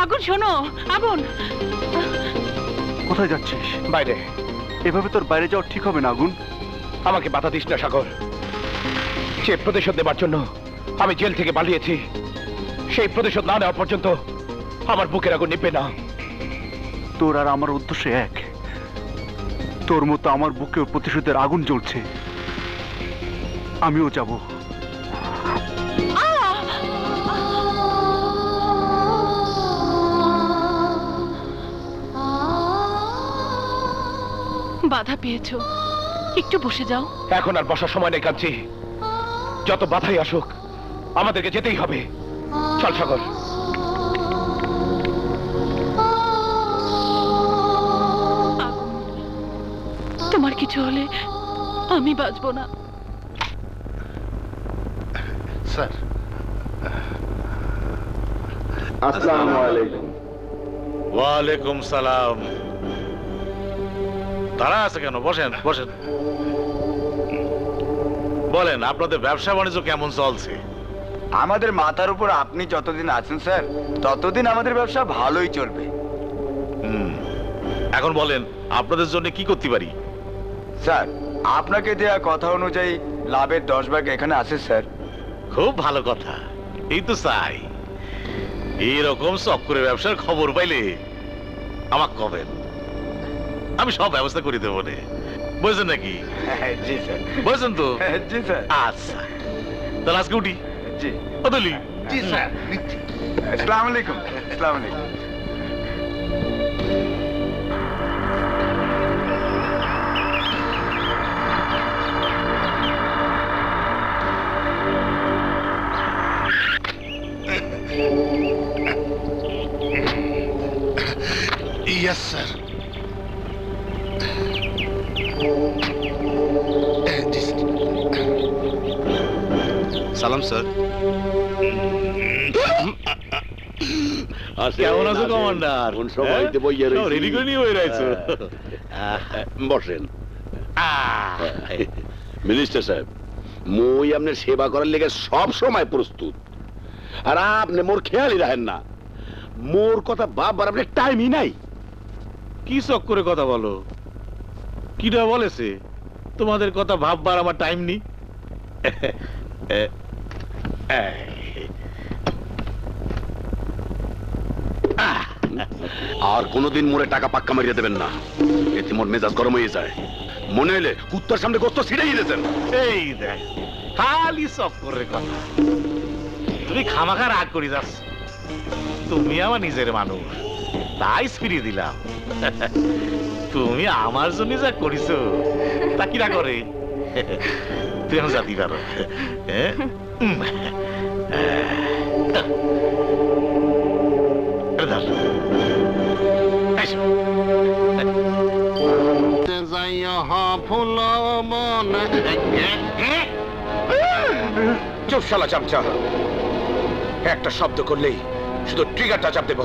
আগুন শোনো আগুন। কোথায় যাচ্ছিস? বাইরে। এভাবে তোর বাইরে যাওয়া ঠিক হবে না আগুন। আমাকে বাধা দিস না সাগর। যে প্রতিশোধ নেবার জন্য আমি জেল থেকে পালিয়েছি সেই প্রতিশোধ না নেওয়া পর্যন্ত আমার বুকের আগুন নিবে না। তোর আর আমার উদ্দেশ্য এক। তোর মতো আমার বুকে প্রতিশোধের আগুন জ্বলছে। আমিও যাব। বাধা পেয়েছ। একটু বসে যাও। এখন আর বসার সময় নেই কাঞ্চি যত বাধাই আসুক আমাদেরকে যেতেই হবে। চল সাগর। তোমার কিছু হলে আমি বাঁচবো না। স্যার। আসসালামু আলাইকুম। ওয়ালাইকুম সালাম। তারা আছে কেন? বসেন বসেন। বলেন আপনাদের ব্যবসা বাণিজ্য কেমন চলছে? আমাদের মাথার উপর আপনি যতদিন আছেন স্যার ততদিন আমাদের ব্যবসা ভালোই চলবে। হুম। এখন বলেন আপনাদের জন্য কি করতে পারি? স্যার আপনাকে দেয়া কথা অনুযায়ী লাভের দশ ভাগ এখানে আছে স্যার। খুব ভালো কথা। এই তো চাই। এইরকম চক্করে ব্যবসার খবর পাইলে আমাকে কবেন? আমি সব ব্যবস্থা করে দেবো রে বুঝছেন নাকি? জি স্যার। বুঝছেন তো? জি স্যার। আচ্ছা। তাহলে আজকে উঠি। জি। বদলি জি স্যার। আসসালামু আলাইকুম। আসসালামু আলাইকুম। Yes, sir. সালাম স্যার। কেমন আছো কমান্ডার? কোন সময়তে বইয়া রইছি? রেডি করে নিয়ে বই রয়েছো? বসেন। আহ, মিনিস্টার সাহেব মুই আপনার সেবা করার লেগে সব সময় প্রস্তুত। আর আপনি মোর খেয়ালই রাখেন না। মোর কথা বাবার আপনার টাইমই নাই। কি চক্করে কথা বলো? কিটা বলেছে তোমাদের কথা ভাববার আমার টাইম নেই? আর কোনোদিন মোরে টাকা পাক্কা মারিয়ে দেবেন না। এতে মোর মেজাজ গরম হয়ে যায়। মনে হলে কুত্তার সামনে গোস্ত ছিঁড়েই দিয়েছেন এই দেখ খালি চক্করের কথা। তুমি খামাখা রাগ করি যাস। তুমি আমার নিজের মানুষ। তাই ফিরিয়ে দিলাম। তুমি আমার জন্য যা করিছো, তা কিরা করে? তুই জাতি পারো হ্যাঁ? ফুল মন চুপ শালা চামচা। একটা শব্দ করলেই শুধু ট্রিগারটা চাপ দেবো।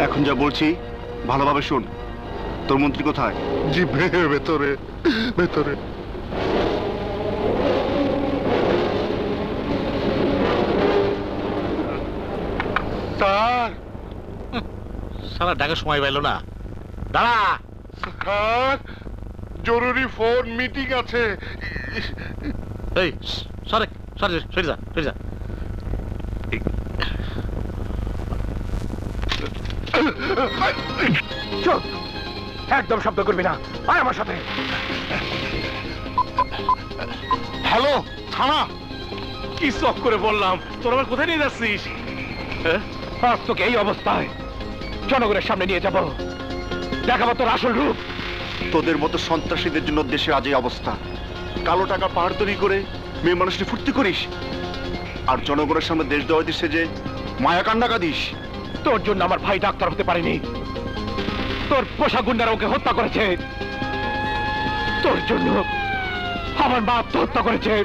এখন যা বলছি ভালোভাবে শোন। তোর মন্ত্রী কোথায়? জি ভেতরে ভেতরে। স্যার সারা ডাকার সময় পাইলো না। দাঁড়া। স্যার জরুরি ফোন মিটিং আছে। এই সরে সরে সরে যা সরে যা। চুপ। একদম শব্দ করবি না। আয় আমার সাথে। হ্যালো থানা। কি শখ করে বললাম? তোর আবার কোথায় নিয়ে যাচ্ছিস? হ্যাঁ? আজ তোকে এই অবস্থায় জনগণের সামনে নিয়ে যাব। দেখাবো তোর আসল রূপ। তোদের মতো সন্ত্রাসীদের জন্য দেশে আজ এই অবস্থা। কালো টাকা পাহাড় তৈরি করে মেয়ে মানুষকে ফুর্তি করিস। আর জনগণের সামনে দেশ দেওয়া দিচ্ছে যে মায়া কান্ডা কাঁদিস তোর জন্য আমার ভাই ডাক্তার হতে পারেনি। তোর পোষা গুন্ডারা ওকে হত্যা করেছে। তোর জন্য আমার মা আত্মহত্যা করেছে এই,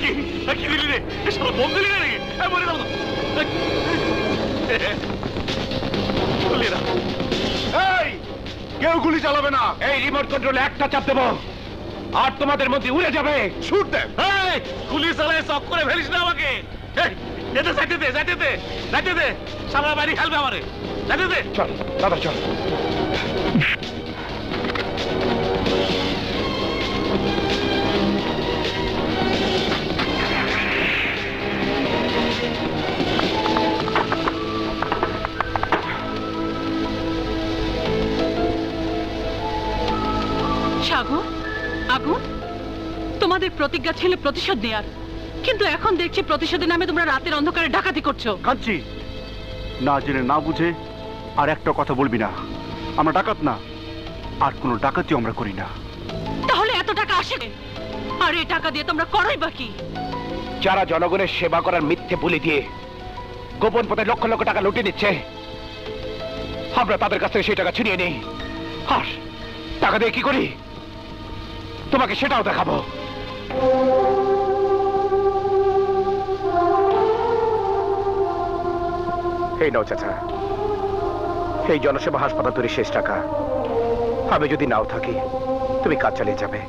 কি এই, কি দিলি রে এই শালা বোম দিলি নাকি? মরে যাব এই, কেউ গুলি চালাবে না। এই রিমোট কন্ট্রোলে একটা চাপ দেবো। আর তোমাদের মধ্যে উড়ে যাবে। ছুট দেন এই গুলি চালায় চক করে ফেলিস না আমাকে। যেতে যাইতে দে যাইতে দে যাইতে দে। সামনে বাড়ি খেলবে আমারে। যাইতে দে। চল দাদা চল। প্রতিজ্ঞা ছিল প্রতিশোধ নেয়ার। কিন্তু এখন দেখছি প্রতিশোধের নামে তোমরা রাতের অন্ধকারে ডাকাতি করছ। কাঁদছি। না জেনে না বুঝে আর একটা কথা বলবি না। আমরা ডাকাত না। আর কোনো ডাকাতিও আমরা করি না। তাহলে এত টাকা আসে আর এই টাকা দিয়ে তোমরা করোই বাকি যারা জনগণের সেবা করার মিথ্যে বলি দিয়ে গোপন পথে লক্ষ লক্ষ টাকা লুটে নিচ্ছে আমরা তাদের কাছ থেকে সেই টাকা ছিনিয়ে নেই। আর টাকা দিয়ে কি করি? তোমাকে সেটাও দেখাবো। এই নাও চাচা। এই জনসেবা হাসপাতাল তৈরি শেষ টাকা। আমি যদি নাও থাকি তুমি কাজ চালিয়ে যাবে।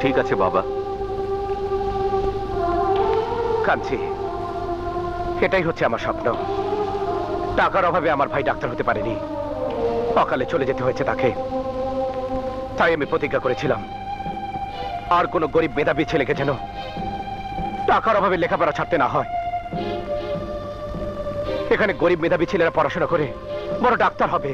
ঠিক আছে বাবা। কাঁদছি এটাই হচ্ছে আমার স্বপ্ন। টাকার অভাবে আমার ভাই ডাক্তার হতে পারেনি। অকালে চলে যেতে হয়েছে তাকে। তাই আমি প্রতিজ্ঞা করেছিলাম। আর কোনো গরিব মেধাবী ছেলেকে যেন টাকার অভাবে লেখাপড়া ছাড়তে না হয়। এখানে গরিব মেধাবী ছেলেরা পড়াশোনা করে বড় ডাক্তার হবে।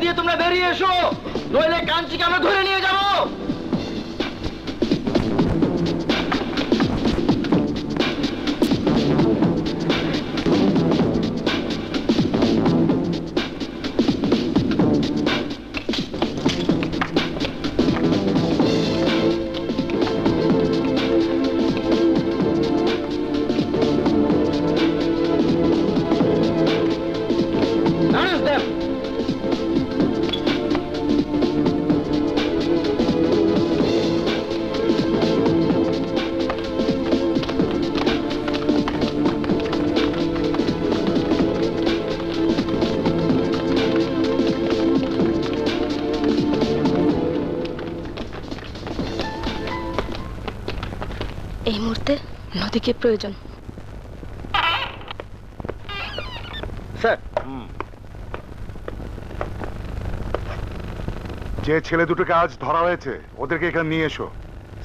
দিয়ে তোমরা বেরিয়ে এসো। নইলে কাঞ্চিকে আমরা ধরে নিয়ে যাব। নদীকে প্রয়োজন। স্যার। যে ছেলে দুটোকে আজ ধরা হয়েছে ওদেরকে এখানে নিয়ে এসো।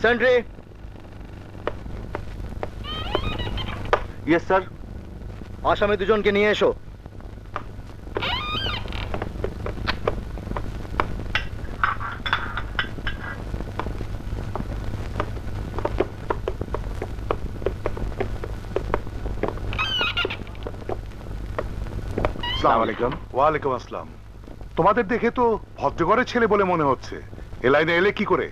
সেন্ট্রি ইয়েস স্যার আসামি দুজনকে নিয়ে এসো। আসসালামু আলাইকুম। ওয়ালাইকুম আসসালাম। তোমাদের দেখে তো ভদ্রঘরের ছেলে বলে মনে হচ্ছে। এ লাইনে এলে কি করে?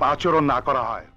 আচরণ না করা হয়।